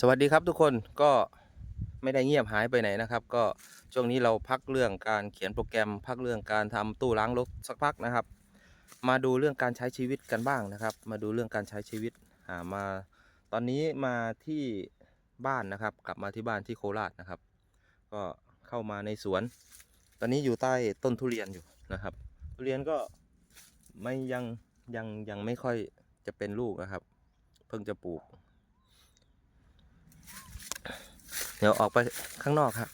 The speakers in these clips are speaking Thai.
สวัสดีครับทุกคนก็ไม่ได้เงียบหายไปไหนนะครับ ก็ช่วงนี้เราพักเรื่องการเขียนโปรแกรม พักเรื่องการทำตู้ล้างรถสักพักนะครับ มาดูเรื่องการใช้ชีวิตกันบ้างนะครับ มาดูเรื่องการใช้ชีวิตอ่ามา ตอนนี้มาที่บ้านนะครับ กลับมาที่บ้านที่โคราชนะครับ ก็เข้ามาในสวน ตอนนี้อยู่ใต้ต้นทุเรียนอยู่นะครับ ทุเรียนก็ไม่ยังยังยังไม่ค่อยจะเป็นลูกนะครับ เพิ่งจะปลูก เดี๋ยวออกไปข้างนอกครับ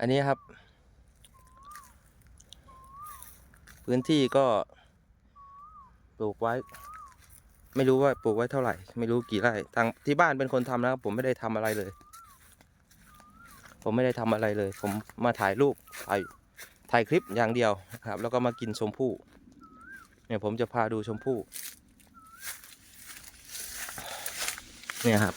อันนี้ครับ พื้นที่ก็ปลูกไว้ ไม่รู้ว่าปลูกไว้เท่าไหร่ ไม่รู้กี่ไร่ทางที่บ้านเป็นคนทำนะครับ ผมไม่ได้ทำอะไรเลย ผมไม่ได้ทำอะไรเลย ผมมาถ่ายรูปถ่ายถ่ายคลิปอย่างเดียวครับ แล้วก็มากินชมพู่เนี่ยผมจะพาดูชมพู่เนี่ยครับ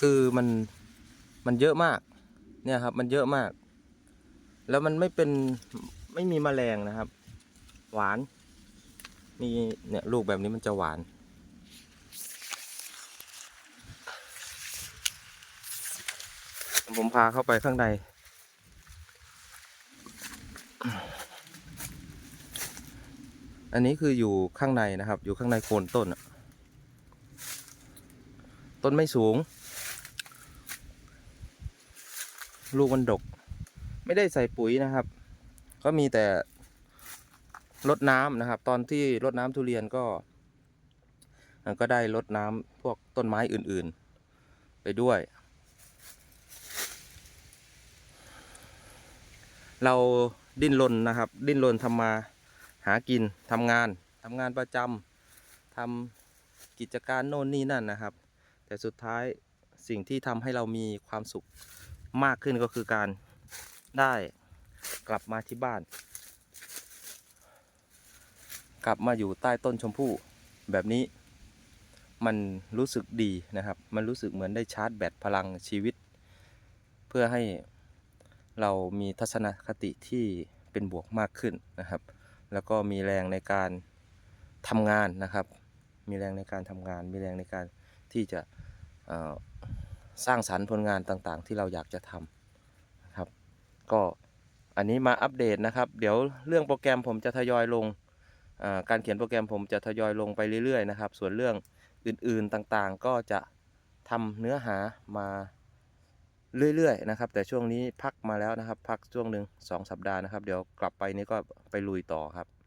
คือมันมันเยอะมาก เนี่ยครับ มันเยอะมาก แล้วมันไม่เป็นไม่มีแมลงนะครับ หวาน มีเนี่ยลูกแบบนี้มันจะหวาน ผมพาเข้าไปข้างในอันนี้คืออยู่ข้างในนะครับ อยู่ข้างในโคนต้น ต้นไม่สูง ลูกมันดก ไม่ได้ใส่ปุ๋ยนะครับ ก็มีแต่รดน้ำนะครับ ตอนที่รดน้ำทุเรียนก็ก็ได้รดน้ำพวกต้นไม้อื่นๆ ไปด้วย เราดิ้นรนนะครับ ดิ้นรนทำมาหากินทำงานทำงานประจำทำกิจการโน่นนี่นั่นนะครับ แต่สุดท้ายสิ่งที่ทำให้เรามีความสุข มากขึ้นก็คือการได้กลับมาที่บ้าน กลับมาอยู่ใต้ต้นชมพู่แบบนี้ มันรู้สึกดีนะครับ มันรู้สึกเหมือนได้ชาร์จแบตพลังชีวิต เพื่อให้เรามีทัศนคติที่เป็นบวกมากขึ้นนะครับ แล้วก็มีแรงในการทำงานนะครับ มีแรงในการทำงาน มีแรงในการที่จะ สร้างสรรค์ผลงานต่างๆ ที่เราอยากจะทำนะครับ ก็อันนี้มาอัปเดตนะครับ เดี๋ยวเรื่องโปรแกรมผมจะทยอยลงการเขียนโปรแกรมผมจะทยอยลงไปเรื่อยๆนะครับ ส่วนเรื่องอื่นๆต่างๆ ก็จะทำเนื้อหามาเรื่อยๆนะครับ แต่ช่วงนี้พักมาแล้วนะครับ พักช่วงหนึ่งสองสัปดาห์นะครับ เดี๋ยวกลับไปนี่ก็ไปลุยต่อครับ